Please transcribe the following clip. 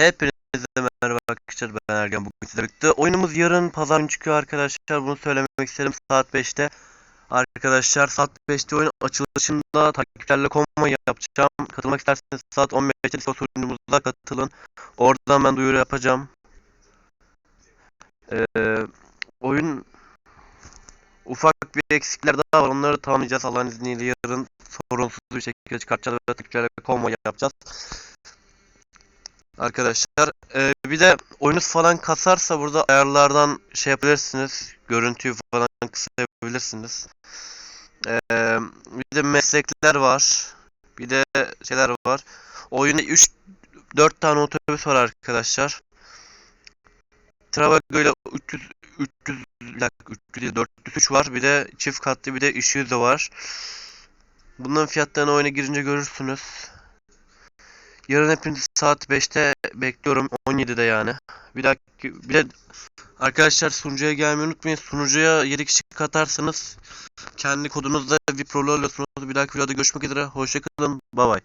Hepinize merhaba arkadaşlar ben Ergen bugün sizlerle birlikte. Oyunumuz yarın pazar günü çıkıyor arkadaşlar bunu söylemek isterim saat 5'te. Arkadaşlar saat 5'te oyun açılışında takipçilerle konma yapacağım. Katılmak isterseniz saat 15'te Discord sunucumuza katılın. Oradan ben duyuru yapacağım. Ee, oyun ufak bir eksikler daha var onları tamamlayacağız Allah'ın izniyle yarın sorunsuz bir şekilde çıkartacağız ve takipçilerle konma yapacağız. Arkadaşlar e, bir de oyunuz falan kasarsa burada ayarlardan şey yapabilirsiniz. Görüntüyü falan kısabilirsiniz. E, bir de meslekler var. Bir de şeyler var. Oyunda 3 4 tane otobüs var arkadaşlar. Travago ile 300 300 bir dakika, 300 değil, 403 var. Bir de çift katlı bir de Isuzu var. Bunların fiyatlarını oyuna girince görürsünüz. Yarın hepinizi saat 5'te bekliyorum. 17'de yani. Bir dakika bir de arkadaşlar sunucuya gelmeyi unutmayın. Sunucuya 7 kişi katarsanız kendi kodunuzla VIP rolü alıyorsunuz. Bir dahaki videoda görüşmek üzere. Hoşçakalın. Bay bay.